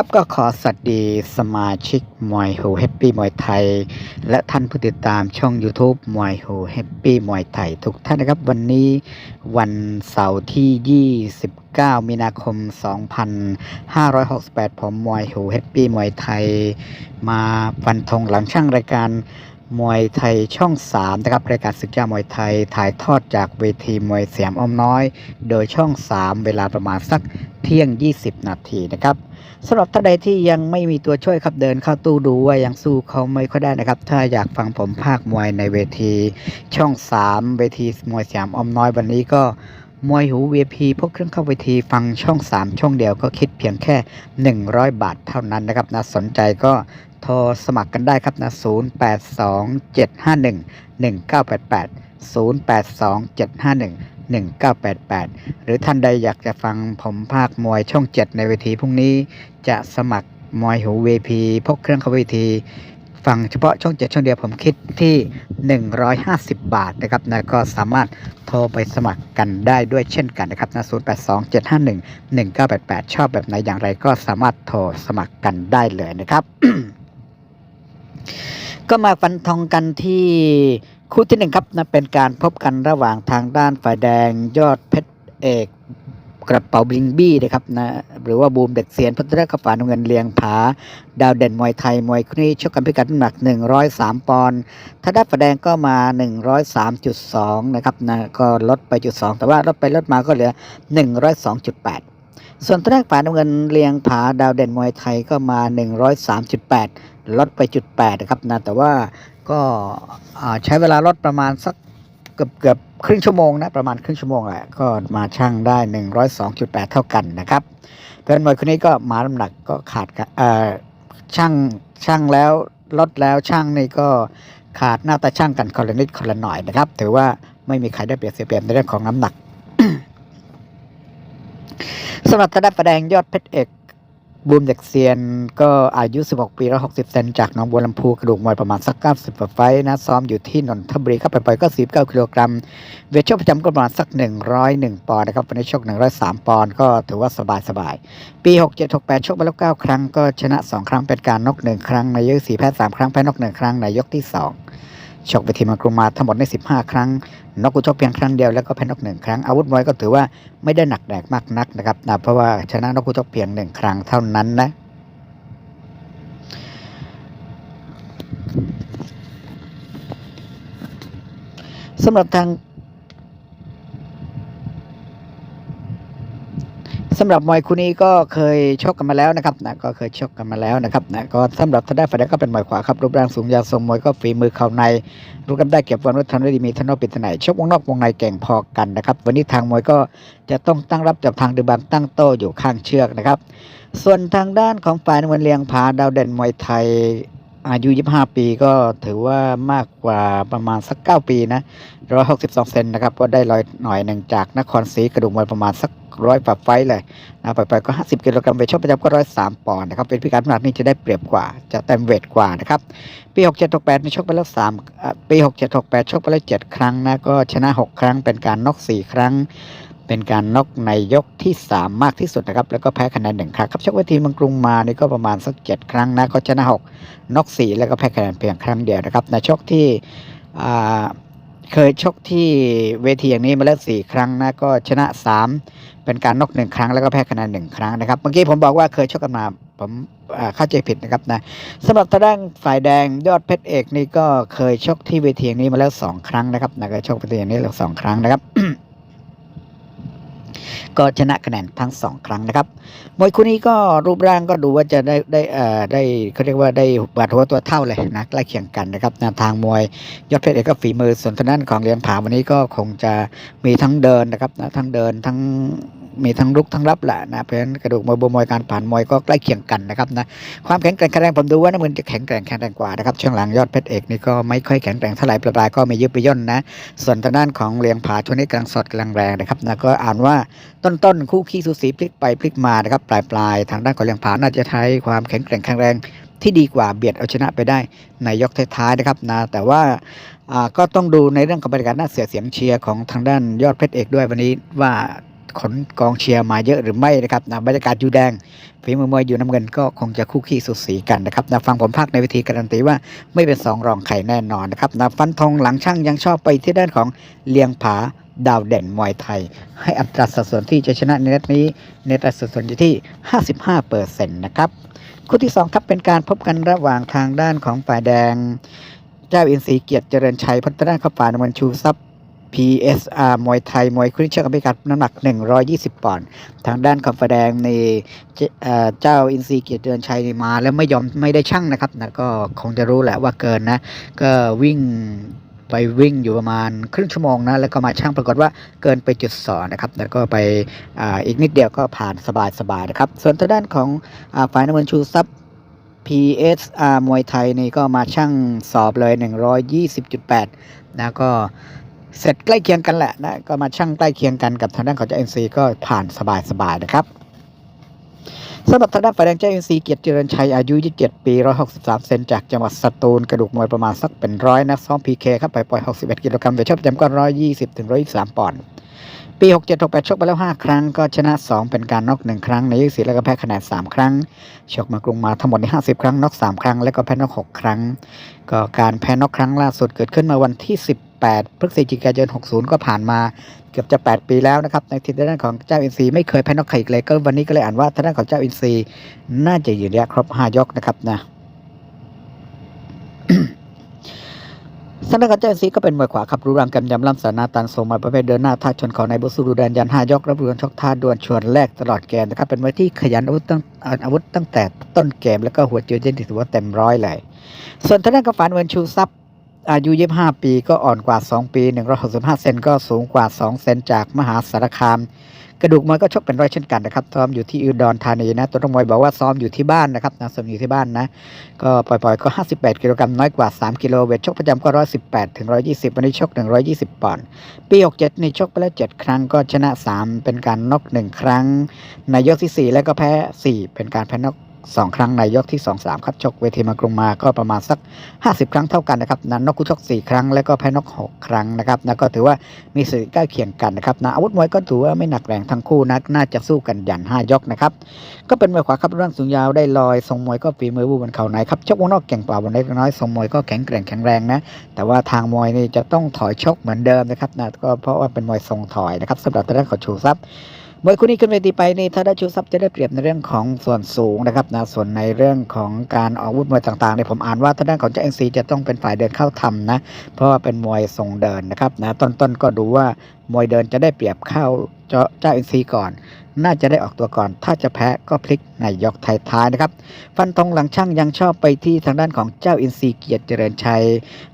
ครับก็ขอสวัสดีสมาชิกมวยโฮแฮปปี้มวยไทย และท่านผู้ติดตามช่อง YouTube มวยโฮแฮปปี้มวยไทย ทุกท่านนะครับวันนี้วันเสาร์ที่ 29 มีนาคม 2568 ผมมวยโฮแฮปปี้มวยไทย มาฟันธงหลังช่างรายการ มวยไทยช่อง 3 นะครับรายการศึกยามวยไทยถ่ายทอดจากเวทีมวยเสียมอ้อมน้อย โดยช่อง 3 เวลาประมาณสักเที่ยง 20 นาทีนะครับสำหรับท่านใดที่ยังไม่มีตัวช่วยครับเดินเข้าตู้ดูว่ายังสู้เขาไม่ค่อยได้นะครับ ถ้าอยากฟังผมภาคมวยในเวทีช่อง 3 เวทีมวยเสียามอมน้อยวันนี้ก็ มวยหู VIP พกเครื่องเข้าเวทีฟังช่อง 3 ช่องเดียวก็คิดเพียงแค่ 100 บาทเท่านั้นนะครับนะสนใจก็โทรสมัครกันได้ครับนะ0827511988 0827511988 หรือท่านใดอยากจะฟังผมภาคมวยช่อง 7 ในเวทีพรุ่งนี้ จะสมัครมวยหูเวทีพกเครื่องเข้าเวที ฟังเฉพาะช่อง7ช่องเดียวผมคิดที่ 150 บาทนะครับนะก็สามารถโทรไปสมัครกันได้ด้วยเช่นกันนะครับนะ0827511988ชอบแบบไหนอย่างไรก็สามารถโทรสมัครกันได้เลยนะครับ ก็มาฟันธงกันที่คู่ที่หนึ่งครับนะเป็นการพบกันระหว่างทางด้านฝ่ายแดงยอดเพชรเอก กระเป๋าบลิงบี้นะครับนะหรือว่าบูมเด็กเซียนพัฒนาขฝานเงินเลียงผา ดาวเด่นมวยไทย มวยคู่นี้ชกกันพิกัดน้ำหนัก 103 ปอนด์ถ้าด้านฝ่ายแดงก็มา 103.2 นะครับนะก็ลดไปจุด2แต่ว่าลดไปลดมาก็เหลือ 102.8ส่วนทางด้านฝ่ายน้ำเงินเลียงผาดาวเด่นมวยไทยก็มา 103.8 ลดไปจุด8นะครับนะแต่ว่าก็ใช้เวลาลดประมาณสัก เกือบเกือบครึ่งชั่วโมงนะประมาณครึ่งชั่วโมงแหละก็มาชั่งได้ 102.8 เท่ากันนะครับเพื่อนมวยคนนี้ก็มาน้ำหนักก็ขาดเอ่อช่างช่างแล้วลดแล้วช่างนี่ก็ขาดหน้าตาช่างกันคนละนิดคนละหน่อยนะครับ ถือว่าไม่มีใครได้เปรียบเสียเปรียบในเรื่องของน้ำหนักสำหรับทางด้านประแดงยอดเพชรเอก บูมเด็กเซียนก็อายุ 16 ปีแล้ว60เซนจากหนองบัวลำพูกระดูกมวยประมาณสัก90กว่าไฟนะ ซ้อมอยู่ที่นนทบุรีครับไปปล่อยก็19กิโลกรัม เวทชกประจำก็ประมาณสัก101ปอนด์นะครับวันนี้ชก103ปอนด์ก็ถือว่าสบายสบาย ปี67 68ชกมาแล้ว9ครั้งก็ชนะ2ครั้งเป็นการนก1ครั้งในยก4แพ้3ครั้งแพ้นก1ครั้งในยกที่2 ชกไปทีมกรุมาทั้งหมดใน15 ครั้งนกกุชกเพียงครั้งเดียวแล้วก็แพ้นกหนึ่งครั้งอาวุธมวยก็ถือว่าไม่ได้หนักแดกมากนักนะครับนะเพราะว่าชนะนกกุชกเพียงหนึ่งครั้งเท่านั้นนะสำหรับทาง สำหรับมวยคู่นี้ก็เคยชกกันมาแล้วนะครับนะก็เคยชกกันมาแล้วนะครับนะก็สำหรับทางด้านฝ่ายแดงก็เป็นมวยขวาครับรูปร่างสูงยาวทรงมวยก็ฝีมือเข่าในรู้กันได้เก็บวันวันได้ดีมีทนอกปิดถนชกวงนอกวงในเก่งพอกันนะครับ วันนี้ทางมวยก็จะต้องตั้งรับจากทางเดือบางตั้งโต้อยู่ข้างเชือกนะครับ ส่วนทางด้านของฝ่ายนวลเลียงผาดาวเด่นมวยไทย อายุ 25 ปีก็ถือว่ามากกว่าประมาณสัก 9 ปีนะ 162 เซนนะครับ ก็ได้ลอยหน่อยหนึ่งจากนครศรีกระดูกมวยประมาณสักร้อยฝ่าไฟเลยนะไปก็ 50 กิโลกรัมเวทชกประจำก็103ปอนด์นะครับ เป็นพิการน้ำหนักนี่จะได้เปรียบกว่า จะเต็มเวทกว่านะครับ ปี67 68นี่ชกไปแล้ว3อะปี67 68ชกไปแล้ว 7 ครั้งนะ ก็ชนะ 6 ครั้ง เป็นการน็อก4ครั้ง เป็นการน็อกในยกที่ 3 มากที่สุดนะครับ แล้วก็แพ้คะแนนหนึ่งครั้งครับชกเวทีเมืองกรุงมานี่ก็ประมาณสัก7ครั้งนะก็ชนะ6น็อก4แล้วก็แพ้คะแนนเพียงครั้งเดียวนะครับในชกที่เคยชกที่เวทีอย่างนี้มาแล้วสี่ครั้งนะก็ชนะ3เป็นการน็อกหนึ่งครั้งแล้วก็แพ้คะแนนหนึ่งครั้งนะครับเมื่อกี้ผมบอกว่าเคยชกกันมาผมเข้าใจผิดนะครับนะสำหรับทางด้านฝ่ายแดงยอดเพชรเอกนี่ก็เคยชกที่เวทีอย่างนี้มาแล้วสองครั้งนะครับนะเคยชกเวทีอย่างนี้แล้วสองครั้งนะครับ ก็ชนะคะแนนทั้งสองครั้งนะครับ มวยคู่นี้ก็รูปร่างก็ดูว่าจะได้ได้เอ่อได้เขาเรียกว่าได้บาดหัวตัวเท่าเลยนะใกล้เคียงกันนะครับแนวทางมวยยอดเพชรเอกก็ฝีมือส่วนทางด้านของเลียงผาวันนี้ก็คงจะมีทั้งเดินนะครับนะทั้งเดินทั้ง มีทั้งลุกทั้งรับแหละนะเพราะฉะนั้นกระดูกมวยบวมวยการผ่านมวยก็ใกล้เคียงกันนะครับนะความแข็งแกร่งแข็งแรงผมดูว่าน้ำมันจะแข็งแกร่งแข็งแรงกว่านะครับช่วงหลังยอดเพชรเอกนี่ก็ไม่ค่อยแข็งแกร่งเท่าไหร่ปลายก็มียึบไปย่นนะ ส่วนทางด้านของเลียงผาช่วงนี้กำลังสดกำลังแรงนะครับนะก็อ่านว่าต้นต้นคู่ขี้สูสีพลิกไปพลิกมานะครับปลายปลายทางด้านของเลียงผาน่าจะใช้ความแข็งแกร่งแข็งแรงที่ดีกว่าเบียดเอาชนะไปได้ในยกท้ายๆนะครับนะแต่ว่าอ่าก็ต้องดูในเรื่องของบรรยากาศน่าเสียเสียงเชียร์ของทางด้านยอดเพชรเอกด้วยวันนี้ว่า ขนกองเชียร์มาเยอะหรือไม่นะครับนะบรรยากาศอยู่แดงฝีมือมวยอยู่น้ำเงินก็คงจะคู่ขี้สุดสีกันนะครับนะฟังผมภาคในวิธีการันตีว่าไม่เป็นสองรองใครแน่นอนนะครับนะฟันธงหลังช่างยังชอบไปที่ด้านของเลียงผาดาวเด่นมวยไทย ให้อัตราสัดส่วนที่จะชนะในนัดนี้ในอัตราสัดส่วนอยู่ที่ 55เปอร์เซ็นต์นะครับคู่ที่2ครับเป็นการพบกันระหว่างทางด้านของฝ่ายแดง เจ้าอินทรีย์เกียรติเจริญชัยพัฒนาข้าป่านมันชูทรัพย์ PSR มวยไทย มวยคริสเชื่อกับพิกัดน้ำหนัก 120 ปอนด์ ทางด้านของฝ่ายแดงในเจ,เจ้าอินทรีเกียรติเจริญชัยมา แล้วไม่ยอมไม่ได้ช่างนะครับนะก็คงจะรู้แหละว่าเกินนะ ก็วิ่งไปวิ่งอยู่ประมาณครึ่งชั่วโมงนะ แล้วก็มาช่างปรากฏว่าเกินไปจุดสองนะครับ แล้วก็ไปออีกนิดเดียวก็ผ่านสบายๆนะครับ ส่วนทางด้านของอฝ่ายน้ำเงินชูทรัพย์ PSR มวยไทยนี่ก็มาช่างสอบเลย 120.8 นะก็ เสร็จใกล้เคียงกันแหละนะก็มาช่างใกล้เคียงกันกับทางด้านของเจ้าเอ็นซีก็ผ่านสบายๆนะครับสำหรับทางด้านฝ่ายแดงเจ้าเอ็นซีเกียรติเจริญชัยอายุ 27 ปี 163 เซนจากจังหวัดสตูลกระดูกมวยประมาณสักเป็นร้อยนะซ้อมพีเครับไปปล่อย 61 กิโลกรัมเวทชอบประจำก็120ถึง123ปอนด์ ปี 67 68 ชกไปแล้ว 5 ครั้ง ก็ชนะ 2 เป็นการน็อก 1 ครั้ง ในยี่สิแล้วก็แพ้คะแนน 3 ครั้ง ชกมากรุงมาทั้งหมดใน 50 ครั้ง น็อก 3 ครั้ง แล้วก็แพ้น็อก 6 ครั้ง ก็การแพ้น็อกครั้งล่าสุดเกิดขึ้นมาวันที่ 18 พฤศจิกายน 60 ก็ผ่านมาเกือบจะ 8 ปีแล้วนะครับ ในทีด้านของเจ้าอินซีไม่เคยแพ้น็อกใครอีกเลย ก็วันนี้ก็เลยอ่านว่าทางด้านของเจ้าอินซีน่าจะยืนระยะครบ 5 ยกนะครับนะ สถานการเจ้าซีก็เป็นมวยขวาขับรูรังกำยำล่ำสานาตันทรงมาประเภทเดินหน้าท่าชนของนายบุษรูแดนยันห้ายกรับรวนชกท่าดวลชวนแรกตลอดเกมนะครับเป็นมวยที่ขยันอาวุธตั้งอาวุธตั้งแต่ต้นเกมแล้วก็หัวเจียวเย็นถือว่าเต็มร้อยเลย ส่วนทางด้านกฟานเวินชูซับอายุ 25 ปีก็อ่อนกว่า 2 ปี 165 เซนก็สูงกว่า 2 เซนจากมหาสารคาม กระดูกมวยก็ชกเป็นร้อยเช่นกันนะครับซ้อมอยู่ที่อุดรธานีนะตัวนักมวยบอกว่าซ้อมอยู่ที่บ้านนะครับนะซ้อมอยู่ที่บ้านนะก็ปล่อยๆก็ 58 กิโลกรัมน้อยกว่า 3 กิโลเวทชกประจำก็118ถึง120 วันนี้ชก 120 ปอนด์ปี 67 นี่ชกไปแล้ว 7 ครั้งก็ชนะ 3 เป็นการน็อก1ครั้ง ในยกที่ 4 แล้วก็แพ้ 4 เป็นการแพ้น็อก 2ครั้งในยกที่2 3ครับชกเวทีมากรุงมาก็ประมาณสัก 50 ครั้งเท่ากันนะครับนั้นนกคู่ชก 4 ครั้งแล้วก็แพ้นก 6 ครั้งนะครับนะก็ถือว่ามีสถิติใกล้เคียงกันนะครับนะอาวุธมวยก็ถือว่าไม่หนักแรงทั้งคู่นักน่าจะสู้กันยัน5ยกนะครับก็เป็นมวยขวาครับร่างสูงยาวได้ลอยทรงมวยก็ฝีมือบูบนเข่าในครับชกวงนอกเก่งกว่าวันเล็กน้อยทรงมวยก็แข็งแกร่งแข็งแรงนะแต่ว่าทางมวยนี่จะต้องถอยชกเหมือนเดิมนะครับนะก็เพราะว่าเป็นมวยทรงถอยนะครับสำหรับทางด้านของชูทรัพย์ มวยคู่นี้ขึ้นเวทีไปนี่ถ้าได้ชูซับจะได้เปรียบในเรื่องของส่วนสูงนะครับนะส่วนในเรื่องของการออกอาวุธมวยต่างๆเนี่ยผมอ่านว่าทางด้านของเจ้าเอ็นซีจะต้องเป็นฝ่ายเดินเข้าทำนะเพราะว่าเป็นมวยทรงเดินนะครับนะต้นๆก็ดูว่ามวยเดินจะได้เปรียบเข้าเจ้าเจ้าเอ็นซีก่อน น่าจะได้ออกตัวก่อน ถ้าจะแพ้ก็พลิกในยกท้ายๆนะครับ ฟันธงหลังช่างยังชอบไปที่ทางด้านของเจ้าอินทรีย์เกียรติเจริญชัย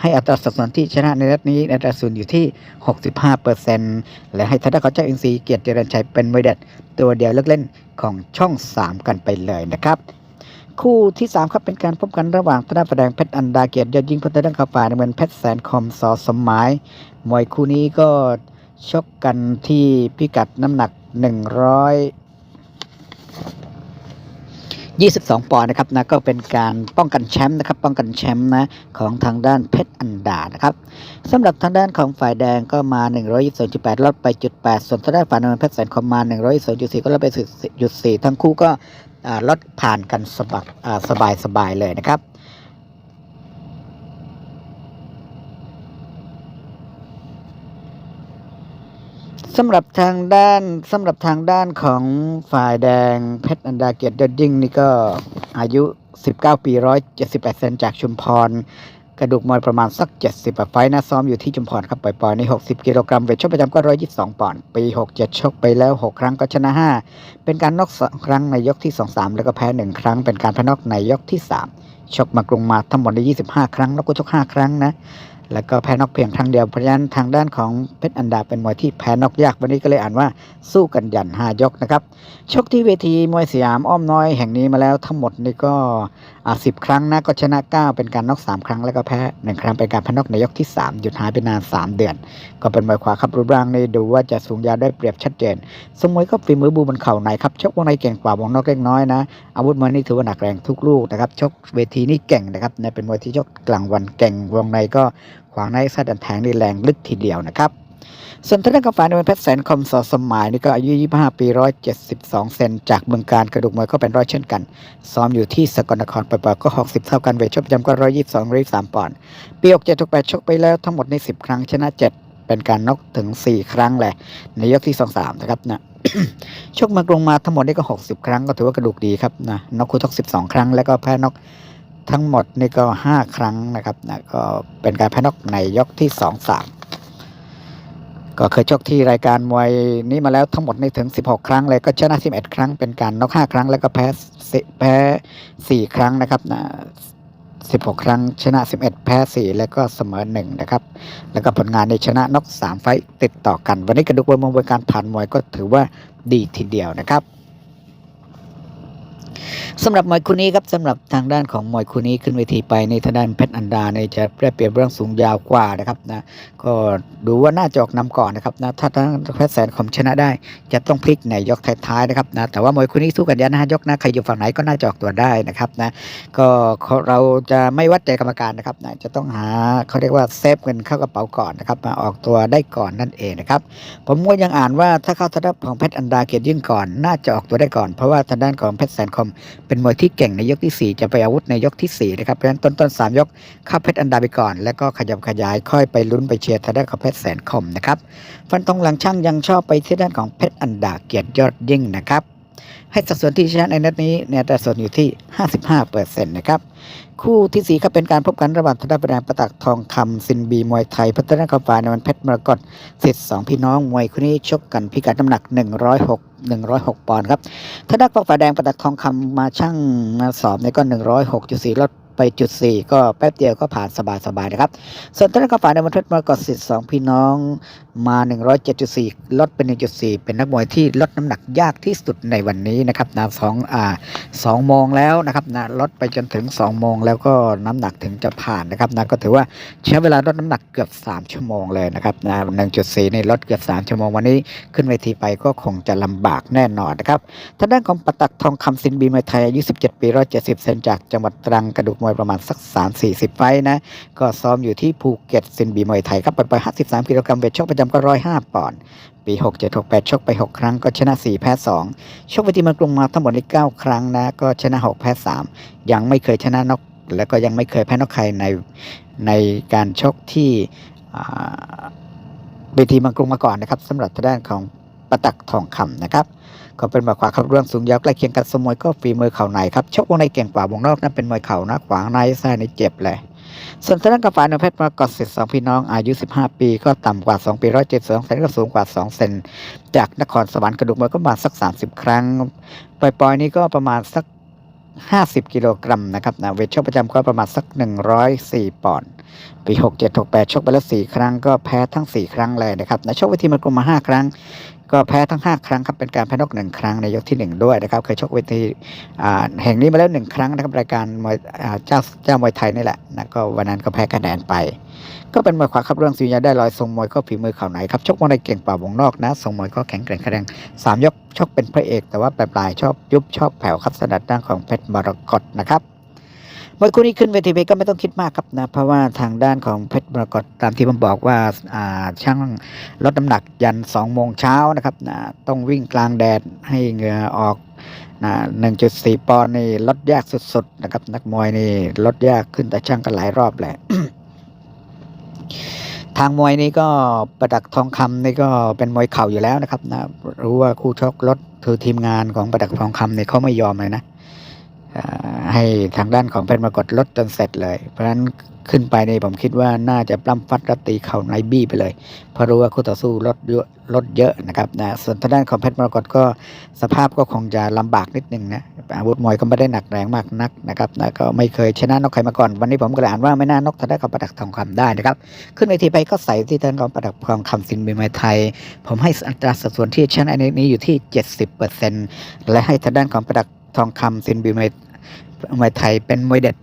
ให้อัตราสัดส่วนที่ชนะในนัดนี้ในอัตราส่วนอยู่ที่ 65%และให้ทางด้านของเจ้าอินทรีย์เกียรติเจริญชัยเป็นมวยเด็ดตัวเดียวเลือกเล่นของช่อง 3 กันไปเลยนะครับคู่ที่3ครับเป็นการพบกันระหว่างทางด้าแสดงเพชรอันดาเกียรติยอดยิงพัฒนาข่าวฝ่ายในเมืองเพชรแสนคอมสอสมหมายมวยคู่นี้ก็ชกกันที่พิกัดน้ำหนัก 100 22ปอนด์นะครับนะก็เป็นการป้องกันแชมป์นะครับ ป้องกันแชมป์นะของทางด้านเพชรอันดานะครับสำหรับทางด้านของฝ่ายแดงก็มา 122.8 ลดไปจุด8ส่วนทางด้านฝ่ายน้ำเงินเพชรแสนคอมมา 122.4 ก็ลดไปจุด4ทั้งคู่ก็ลดผ่านกันสบาสบายสบายๆเลยนะครับ สำหรับทางด้านสำหรับทางด้านของฝ่ายแดงเพชรอันดาเกียรติยอดยิ่งนี่ก็อายุ 19 ปี 178 เซนจากชุมพร กระดูกมวยประมาณสัก 70แบบไฟนะซ้อมอยู่ที่ชุมพรครับปล่อยๆใน 60 กิโลกรัมเวทชกประจำก็ 122 ปอนด์ปี 67 ชกไปแล้ว 6 ครั้งก็ชนะ 5 เป็นการน็อก2ครั้งในยกที่ 2-3 แล้วก็แพ้ 1 ครั้ง เป็นการแพ้น็อกในยกที่ 3 ชกมากรุงมาทั้งหมดใน 25 ครั้ง แล้วก็ชก 5 ครั้งนะ แล้วก็แพ้นอกเพียงครั้งเดียวเพราะฉะนั้นทางด้านของเพชรอันดาเป็นมวยที่แพ้นอกยากวันนี้ก็เลยอ่านว่าสู้กันยัน5ยกนะครับชกที่เวทีมวยสยามอ้อมน้อยแห่งนี้มาแล้วทั้งหมดนี่ก็สิบครั้งนะก็ชนะ 9 เป็นการน็อก3ครั้งแล้วก็แพ้1ครั้งเป็นการแพ้นอกในยกที่ 3 หยุดหายไปนาน 3 เดือน ก็เป็นมวยขวาครับรูปร่างนี่ดูว่าจะสูงยาวได้เปรียบชัดเจนสมมวยก็ฝีมือบูบนเข่าในครับชกวงในเก่งกว่าวงนอกเล็กน้อยนะอาวุธมวยนี่ถือว่าหนักแรงทุกลูกนะครับชกเวทีนี่เก่งนะครับเนี่ยเป็นมวยที่ชกกลางวันเก่งวงในก็ ขวางในซัดดันแทงนี่แรงลึกทีเดียวนะครับ ส่วนทางด้านกาแฟในวันเพชรแสนคมสอสมหมายนี่ก็อายุ 25 ปี 172 เซนจากเมืองการกระดูกมวยก็เป็นร้อยเช่นกัน ซ้อมอยู่ที่สกลนครปล่อยๆก็ 60 เท่ากันเวทชกประจำก็ 122 123ปอนด์ปี67ทุก8ชกไปแล้วทั้งหมดใน 10 ครั้งชนะ 7เป็นการนกถึง 4 ครั้งแหละ ในยกที่ 2-3 นะครับนะชกมากรงมาทั้งหมดนี่ก็ 60 ครั้งก็ถือว่ากระดูกดีครับนะนกคู่ทก12 ครั้ง แล้วก็แพ้นก ทั้งหมดนี่ก็ 5 ครั้งนะครับนะก็เป็นการแพ้น็อกในยกที่ 2-3 ก็เคยชกที่รายการมวยนี้มาแล้วทั้งหมดนี่ถึง 16 ครั้งเลยก็ชนะ11 ครั้งเป็นการน็อก5ครั้ง แล้วก็แพ้สิแพ้ 4 ครั้งนะครับนะ16 ครั้ง ชนะ 11 แพ้ 4 แล้วก็เสมอ 1 นะครับ แล้วก็ผลงานในชนะน็อก3ไฟต์ติดต่อกัน วันนี้กระดูกมวยมวยการผ่านมวยก็ถือว่าดีทีเดียวนะครับ สำหรับมวยคู่นี้ครับสำหรับทางด้านของมวยคู่นี้ขึ้นเวทีไปในทางด้านเพชรอันดาเนี่จะได้เปรียบเรื่องสูงยาวกว่านะครับนะก็ดูว่าน่าจะออกนำก่อนนะครับนะถ้าทางเพชรแสนคมชนะได้ จะต้องพลิกในยกท้ายๆนะครับนะแต่ว่ามวยคู่นี้สู้กันยันนะฮะยกนะใครอยู่ฝั่งไหนก็น่าจะออกตัวได้นะครับนะก็เราจะไม่วัดใจกรรมการนะครับนะจะต้องหาเขาเรียกว่าเซฟเงินเข้ากระเป๋าก่อนนะครับมาออกตัวได้ก่อนนั่นเองนะครับผมก็ยังอ่านว่าถ้าเข้าทางด้านของเพชรอันดาเกียรติยื่นก่อน น่าจะออกตัวได้ก่อน เพราะว่าทางด้านของเพชรแสนคมเป็นมวยที่เก่งในยกที่ 4 จะไปอาวุธในยกที่4นะครับเพราะฉะนั้นต้นต้นๆสามยกเข้าเพชรอันดาไปก่อน แล้วก็ขยับขยายค่อยไปลุ้นไปเชียร์ทางด้านของเพชรแสนคมนะครับฟันธงหลังช่างยังชอบไปที่ด้านของเพชรอันดาเกียรติยอดยิ่งนะครับ ให้สัดส่วนที่ชนะในนัดนี้เนี่ยแต่ส่วนอยู่ที่ 55เปอร์เซ็นต์นะครับคู่ที่สี่ครับเป็นการพบกันระหว่างธนบุรีประตักทองคำซินบีมวยไทย พัฒนาคาฟ้าในวันเพชรมรกตสิทธิ์สองพี่น้องมวยคู่นี้ชกกันพิกัดน้ำหนัก 106 106 ปอนด์ครับธนกฟ้าแดงประตักทองคำมาช่างมาสอบในก็ 106.4ลด ไปจุดสี่ก็แป๊บเดียวก็ผ่านสบายๆนะครับ ส่วนธนกฟ้าในวันเพชรมรกตสิทธิ์สองพี่น้องมา 107.4 ลดเป็น 1.4 เป็นนักมวยที่ลดน้ำหนักยากที่สุดในวันนี้นะครับนะสองอ่าสองโมงแล้วนะครับนะลดไปจนถึง 2 โมงแล้วก็น้ำหนักถึงจะผ่านนะครับนะก็ถือว่าใช้เวลาลดน้ำหนักเกือบ 3 ชั่วโมงเลยนะครับนะ1.4นี่ลดเกือบ 3 ชั่วโมงวันนี้ขึ้นเวทีไปก็คงจะลำบากแน่นอนนะครับทางด้านของปตักทองคำสินบีมวยไทยอายุ 17 ปี 170 เซนจากจังหวัดตรังกระดูกมวยประมาณสัก 3-40 ไฟนะ ก็ซ้อมอยู่ที่ภูเก็ตสินบีมวยไทยครับปล่อยๆ53 กิโลกรัมเวทชกประจำก็ 105 ปอนด์ปี 67 68 ชกไป 6 ครั้งก็ชนะ 4 แพ้ 2 ชกเวทีมืองกรุงมาทั้งหมดใน9ครั้งนะ ก็ชนะ 6 แพ้ 3 ยังไม่เคยชนะนอกแล้วก็ยังไม่เคยแพ้นอกใครในในการชกที่อ่าเวทีมืองกรุงมาก่อนนะครับสำหรับทางด้านของประตักทองคำนะครับ ก็เป็นมวยขวาครับเรื่องสูงยาวใกล้เคียงกันสมวยก็ฝีมือเข่าในครับชกวงในเก่งกว่าวงนอกนั้นเป็นมวยเข่านะขวางในซ้ายในเจ็บเลยส่วนทางด้านกาแฟนเพชรมรกตสิทธิ์สองพี่น้องอายุ 15 ปี ก็ต่ำกว่า 2 ปี172เซนก็สูงกว่า 2 เซนจากนครสวรรค์กระดูกมวยก็มาสัก 30 ครั้ง ปล่อยๆ นี่ก็ประมาณสัก 50 กิโลกรัมนะครับนะเวทชกประจำก็ประมาณสัก 104 ปอนด์ ปี 67 68ชกไปแล้ว4ครั้งก็แพ้ทั้ง 4 ครั้งเลยนะครับในชกเวทีมันกลมมา 5 ครั้ง ก็แพ้ทั้ง 5 ครั้งครับเป็นการแพ้นอกหนึ่งครั้งในยกทีหนึ่1 ด้วยนะครับเคยชกเวทีแห่งนี้มาแล้วหนึ่งครั้งนะครับรายการมวยเจ้าเจ้ามวยไทยนี่แหละนะก็วันนั้นก็แพ้คะแนนไป ก็เป็นมวยขวาครับเรื่องสุริยาได้ลอยทรงมวยก็ฝีมือเข่าไหนครับชกมวยในเก่งกว่าวงนอกนะทรงมวยก็แข็งแกร่งแข็งแรงสามยกชกเป็นพระเอก แต่ว่าปลายๆชอบยุบชอบแผ่วครับสนัดด้านของเพชรมรกตนะครับ มวยคู่นี้ขึ้นเวทีไปก็ไม่ต้องคิดมากครับนะเพราะว่าทางด้านของเพชรมรกตตามที่ผมบอกว่าอ่าช่างลดน้ำหนักยัน2โมงเช้านะครับนะต้องวิ่งกลางแดดให้เหงื่อออกนะ1.4 ปอนด์นี่ลดยากสุดๆนะครับ นักมวยนี่ลดยากขึ้นแต่ช่างกันหลายรอบแหละทางมวยนี่ก็ประดักทองคำนี่ก็เป็นมวยเข่าอยู่แล้วนะครับนะรู้ว่าคู่ชกลดคือทีมงานของประดักทองคำเนี่ยเขาไม่ยอมเลยนะ ให้ทางด้านของเพชรมรกตลดจนเสร็จเลย เพราะฉะนั้นขึ้นไปในผมคิดว่าน่าจะปล้ำฟัดรัตีเข่าไนบี้ไปเลย เพราะรู้ว่าคู่ต่อสู้ลดเยอะลดเยอะนะครับนะส่วนทางด้านของเพชรมรกตก็สภาพก็คงจะลำบากนิดนึงนะอาวุธมวยก็ไม่ได้หนักแรงมากนักนะครับนะก็ไม่เคยชนะนกใครมาก่อน วันนี้ผมก็เลยอ่านว่าไม่น่านกทางด้านของประดักทองคำได้นะครับขึ้นเวทีไปก็ใส่ที่ทางของประดักทองคำสินบีมวยไทย ผมให้อัตราสัดส่วนที่ชนะในนี้อยู่ที่ 70%และให้ทางด้านของประดักทองคำสินบีมว มวยไทยเป็นมวยเด็ด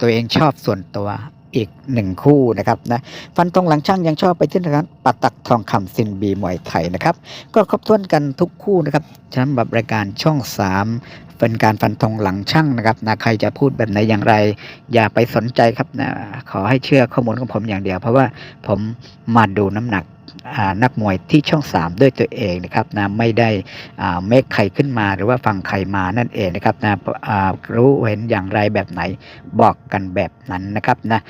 ตัวเองชอบส่วนตัวอีกหนึ่งคู่นะครับนะฟันตรงหลังช่างยังชอบไปที่ทางด้านปัตตักทองคำซินบีมวยไทยนะครับ ก็ครบถ้วนกันทุกคู่นะครับสำหรับรายการช่อง 3 เป็นการฟันธงหลังช่างนะครับนะใครจะพูดแบบไหนอย่างไร อย่าไปสนใจครับนะขอให้เชื่อข้อมูลของผมอย่างเดียว เพราะว่าผมมาดูน้ำหนัก นักมวยที่ช่อง 3 ด้วยตัวเองนะครับนะไม่ได้เมคใครขึ้นมาหรือว่าฟังใครมานั่นเองนะครับนะรู้เห็นอย่างไรแบบไหนบอกกันแบบนั้นนะครับนะ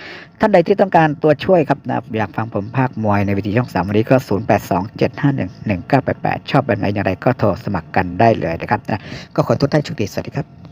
ท่านใดที่ต้องการตัวช่วยครับนะอยากฟังผมภาคมวยในวิธีช่อง 3 วันนี้ก็ 0827511988 ชอบแบบไหนอย่างไรก็โทรสมัครกันได้เลยนะครับนะก็ขอทุกท่านโชคดีสวัสดีครับ